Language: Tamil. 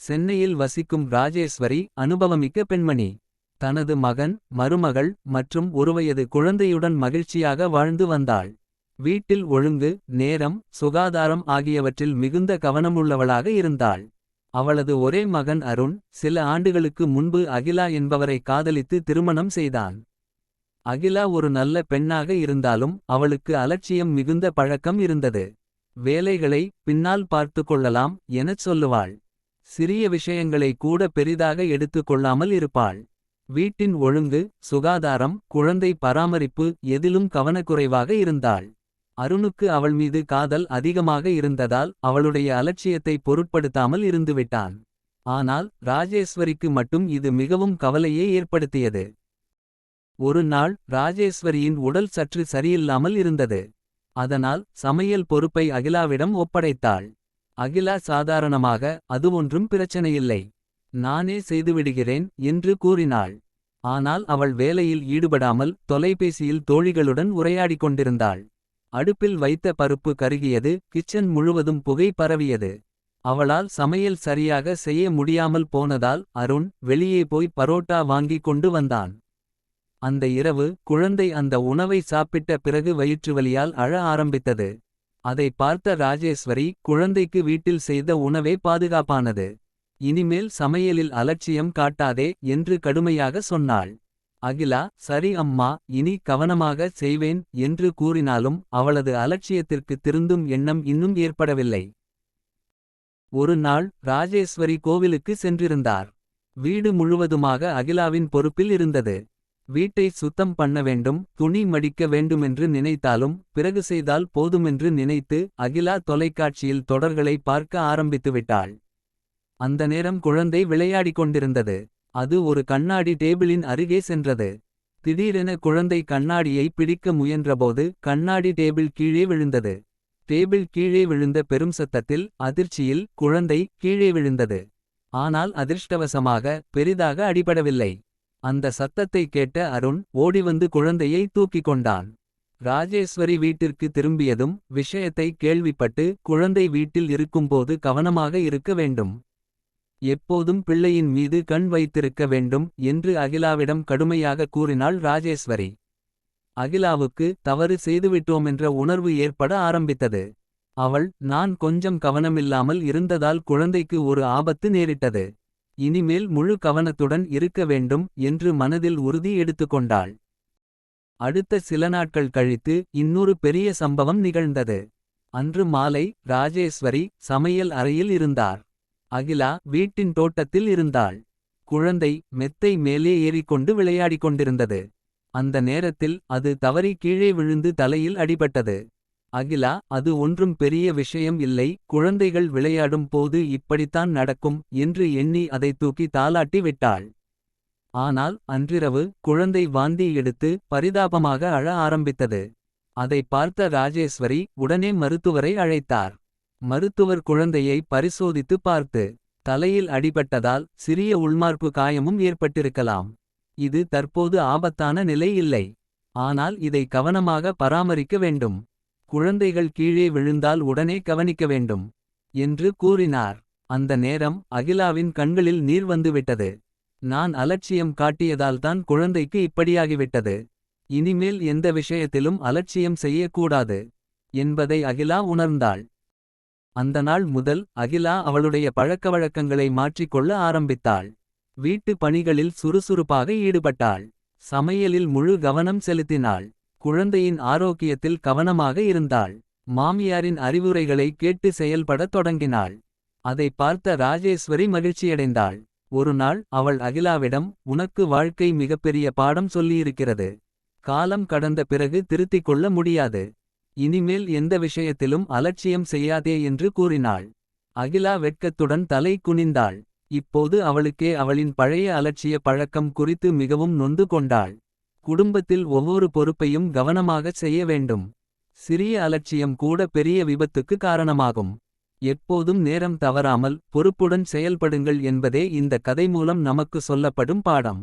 சென்னையில் வசிக்கும் ராஜேஸ்வரி அனுபவமிக்க பெண்மணி. தனது மகன் மருமகள் மற்றும் ஒருவயது குழந்தையுடன் மகிழ்ச்சியாக வாழ்ந்து வந்தாள். வீட்டில் ஒழுங்கு நேரம் சுகாதாரம் ஆகியவற்றில் மிகுந்த கவனமுள்ளவளாக இருந்தாள். அவளது ஒரே மகன் அருண் சில ஆண்டுகளுக்கு முன்பு அகிலா என்பவரை காதலித்து திருமணம் செய்தான். அகிலா ஒரு நல்ல பெண்ணாக இருந்தாலும் அவளுக்கு அலட்சியம் மிகுந்த பழக்கம் இருந்தது. வேலைகளை பின்னால் பார்த்து கொள்ளலாம் எனச் சொல்லுவாள். சிறிய விஷயங்களை கூட பெரிதாக எடுத்துக் கொள்ளாமல் இருப்பாள். வீட்டின் ஒழுங்கு சுகாதாரம் குழந்தை பராமரிப்பு எதிலும் கவனக்குறைவாக இருந்தாள். அருணுக்கு அவள் மீது காதல் அதிகமாக இருந்ததால் அவளுடைய அலட்சியத்தை பொருட்படுத்தாமல் இருந்துவிட்டான். ஆனால் ராஜேஸ்வரிக்கு மட்டும் இது மிகவும் கவலையே ஏற்படுத்தியது. ஒரு நாள் ராஜேஸ்வரியின் உடல் சற்று சரியில்லாமல் இருந்தது. அதனால் சமையல் பொறுப்பை அகிலாவிடம் ஒப்படைத்தாள். அகிலா சாதாரணமாக அது ஒன்றும் பிரச்சனையில்லை. நானே செய்துவிடுகிறேன் என்று கூறினாள். ஆனால் அவள் வேலையில் ஈடுபடாமல் தொலைபேசியில் தோழிகளுடன் உரையாடிக் கொண்டிருந்தாள். அடுப்பில் வைத்த பருப்பு கருகியது கிச்சன் முழுவதும் புகை பரவியது. அவளால் சமையல் சரியாக செய்ய முடியாமல் போனதால் அருண் வெளியே போய் பரோட்டா வாங்கிக் கொண்டு வந்தான். அந்த இரவு குழந்தை அந்த உணவை சாப்பிட்ட பிறகு வயிற்றுவலியால் அழ ஆரம்பித்தது. அதை பார்த்த ராஜேஸ்வரி குழந்தைக்கு வீட்டில் செய்த உணவே பாதுகாப்பானது. இனிமேல் சமையலில் அலட்சியம் காட்டாதே என்று கடுமையாக சொன்னாள். அகிலா சரி அம்மா இனி கவனமாக செய்வேன் என்று கூறினாலும் அவளது அலட்சியத்திற்கு திருந்தும் எண்ணம் இன்னும் ஏற்படவில்லை. ஒரு நாள் ராஜேஸ்வரி கோவிலுக்கு சென்றிருந்தார். வீடு முழுவதுமாக அகிலாவின் பொறுப்பில் இருந்தது. வீட்டை சுத்தம் பண்ண வேண்டும் துணி மடிக்க வேண்டுமென்று நினைத்தாலும் பிறகு செய்தால் போதுமென்று நினைத்து அகிலா தொலைக்காட்சியில் தொடர்களை பார்க்க ஆரம்பித்துவிட்டாள். அந்த நேரம் குழந்தை விளையாடிக் கொண்டிருந்தது. அது ஒரு கண்ணாடி டேபிளின் அருகே சென்றது. திடீரென குழந்தை கண்ணாடியை பிடிக்க முயன்றபோது கண்ணாடி டேபிள் கீழே விழுந்தது. டேபிள் கீழே விழுந்த பெரும் சத்தத்தில் அதிர்ச்சியில் குழந்தை கீழே விழுந்தது. ஆனால் அதிர்ஷ்டவசமாக பெரிதாக அடிபடவில்லை. அந்த சத்தத்தை கேட்ட அருண் ஓடிவந்து குழந்தையை தூக்கிக் கொண்டான். ராஜேஸ்வரி வீட்டிற்கு திரும்பியதும் விஷயத்தை கேள்விப்பட்டு குழந்தை வீட்டில் இருக்கும்போது கவனமாக இருக்க வேண்டும். எப்போதும் பிள்ளையின் மீது கண் வைத்திருக்க வேண்டும் என்று அகிலாவிடம் கடுமையாக கூறினாள் ராஜேஸ்வரி. அகிலாவுக்கு தவறு செய்துவிட்டோமென்ற உணர்வு ஏற்பட ஆரம்பித்தது. அவள் நான் கொஞ்சம் கவனமில்லாமல் இருந்ததால் குழந்தைக்கு ஒரு ஆபத்து நேரிட்டது. இனிமேல் முழு கவனத்துடன் இருக்க வேண்டும் என்று மனதில் உறுதி எடுத்துக்கொண்டாள். அடுத்த சில நாட்கள் கழித்து இன்னொரு பெரிய சம்பவம் நிகழ்ந்தது. அன்று மாலை ராஜேஸ்வரி சமையல் அறையில் இருந்தார். அகிலா வீட்டின் தோட்டத்தில் இருந்தாள். குழந்தை மெத்தை மேலே ஏறிக்கொண்டு விளையாடிக் கொண்டிருந்தது. அந்த நேரத்தில் அது தவறி கீழே விழுந்து தலையில் அடிபட்டது. அகிலா அது ஒன்றும் பெரிய விஷயம் இல்லை குழந்தைகள் விளையாடும் போது இப்படித்தான் நடக்கும் என்று எண்ணி அதை தூக்கி தாலாட்டி விட்டாள். ஆனால் அன்றிரவு குழந்தை வாந்தி எடுத்து பரிதாபமாக அழ ஆரம்பித்தது. அதை பார்த்த ராஜேஸ்வரி உடனே மருத்துவரை அழைத்தார். மருத்துவர் குழந்தையை பரிசோதித்து பார்த்து. தலையில் அடிபட்டதால் சிறிய உள்மார்பு காயமும் ஏற்பட்டிருக்கலாம். இது தற்போது ஆபத்தான நிலை இல்லை. ஆனால் இதை கவனமாக பராமரிக்க வேண்டும். குழந்தைகள் கீழே விழுந்தால் உடனே கவனிக்க வேண்டும். என்று கூறினார். அந்த நேரம் அகிலாவின் கண்களில் நீர் வந்துவிட்டது. நான் அலட்சியம் காட்டியதால்தான் குழந்தைக்கு இப்படியாகிவிட்டது. இனிமேல் எந்த விஷயத்திலும் அலட்சியம் செய்யக்கூடாது. என்பதை அகிலா உணர்ந்தாள். அந்த நாள் முதல் அகிலா அவளுடைய பழக்கவழக்கங்களை மாற்றிக்கொள்ள ஆரம்பித்தாள். வீட்டு பணிகளில் சுறுசுறுப்பாக ஈடுபட்டாள். சமையலில் முழு கவனம் செலுத்தினாள். குழந்தையின் ஆரோக்கியத்தில் கவனமாக இருந்தாள். மாமியாரின் அறிவுரைகளை கேட்டு செயல்படத் தொடங்கினாள். அதை பார்த்த ராஜேஸ்வரி மகிழ்ச்சியடைந்தாள். ஒருநாள் அவள் அகிலாவிடம் உனக்கு வாழ்க்கை மிகப்பெரிய பாடம் சொல்லியிருக்கிறது. காலம் கடந்த பிறகு திருத்திக் கொள்ள முடியாது. இனிமேல் எந்த விஷயத்திலும் அலட்சியம் செய்யாதே என்று கூறினாள். அகிலா வெட்கத்துடன் தலை குனிந்தாள். இப்போது அவளுக்கே அவளின் பழைய அலட்சிய பழக்கம் குறித்து மிகவும் நொந்து கொண்டாள். குடும்பத்தில் ஒவ்வொரு பொறுப்பையும் கவனமாகச் செய்ய வேண்டும். சிறிய அலட்சியம் கூட பெரிய விபத்துக்கு காரணமாகும். எப்போதும் நேரம் தவறாமல் பொறுப்புடன் செயல்படுங்கள் என்பதே இந்த கதை மூலம் நமக்கு சொல்லப்படும் பாடம்.